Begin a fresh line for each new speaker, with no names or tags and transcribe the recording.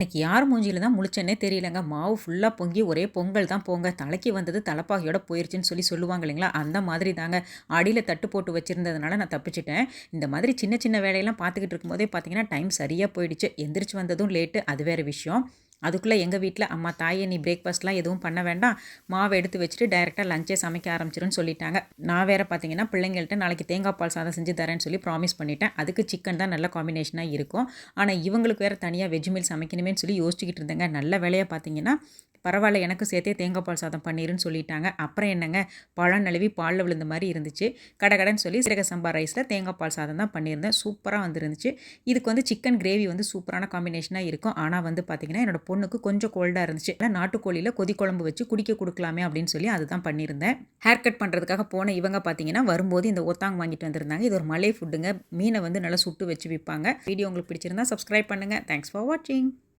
எனக்கு யார் மூஞ்சியில் தான் முழிச்சேன்னே தெரியலங்க. மாவு ஃபுல்லாக பொங்கி ஒரே பொங்கல் தான் போங்க. தலைக்கு வந்தது தலைப்பாகையோட போயிடுச்சுன்னு சொல்லி சொல்லுவாங்க இல்லைங்களா? அந்த மாதிரி தாங்க. அடியில் தட்டு போட்டு வச்சுருந்ததுனால நான் தப்பிச்சிட்டேன். இந்த மாதிரி சின்ன சின்ன வேலையெல்லாம் பார்த்துக்கிட்டு இருக்கும்போதே பார்த்தீங்கன்னா டைம் சரியாக போயிடுச்சு. எந்திரிச்சு வந்ததும் லேட்டு அது வேறு விஷயம். அதுக்குள்ளே எங்கள் வீட்டில் அம்மா தாயை நீ பிரேக்ஃபாஸ்ட்லாம் எதுவும் பண்ண வேண்டாம். மாவை எடுத்து வச்சுட்டு டைரெக்டாக லஞ்சே சமைக்க ஆரம்பிச்சிருன்னு சொல்லிட்டாங்க. நான் வேறு பார்த்தீங்கன்னா பிள்ளைங்கள்ட்ட நாளைக்கு தேங்காய் பால் சாதம் செஞ்சு தரேன்னு சொல்லி ப்ராமிஸ் பண்ணிட்டேன். அதுக்கு சிக்கன் தான் நல்ல காம்பினேஷனாக இருக்கும். ஆனால் இவங்களுக்கு வேறு தனியாக வெஜ் மீல் சமைக்கணுமேனு சொல்லி யோசிச்சுக்கிட்டு இருந்தேங்க. நல்ல வேலையாக பார்த்தீங்கன்னா பரவாயில்ல எனக்கு சேர்த்தே தேங்காய் பால் சாதம் பண்ணிருன்னு சொல்லிட்டாங்க. அப்புறம் என்னங்க? பழம் நழுவி பாலில் விழுந்த மாதிரி இருந்துச்சு. கடகடன்னு சொல்லி சீரக சம்பா ரைஸில் தேங்காய் பால் சாதம் தான் பண்ணியிருந்தேன். சூப்பராக வந்துருந்துச்சு. இதுக்கு வந்து சிக்கன் கிரேவி வந்து சூப்பரான காம்பினேஷனாக இருக்கும். ஆனால் வந்து பார்த்திங்கன்னா என்னோடய பொண்ணுக்கு கொஞ்சம் கோல்டாக இருந்துச்சு. நாட்டுக்கோழியில் கொதி குழம்பு வச்சு குடிக்க கொடுக்கலாமே அப்படின்னு சொல்லி அதுதான் பண்ணியிருந்தேன். ஹேர் கட் பண்ணுறதுக்காக போன இவங்க பார்த்தீங்கன்னா வரும்போது இந்த ஒத்தாங் வாங்கிட்டு வந்திருந்தாங்க. இது ஒரு மலை ஃபுட்டுங்க. மீனை வந்து நல்லா சுட்டு வச்சு விற்பாங்க வீடியோ உங்களுக்கு பிடிச்சிருந்தா சப்ஸ்கிரைப் பண்ணுங்கள் தேங்க்ஸ் ஃபார் வாட்சிங்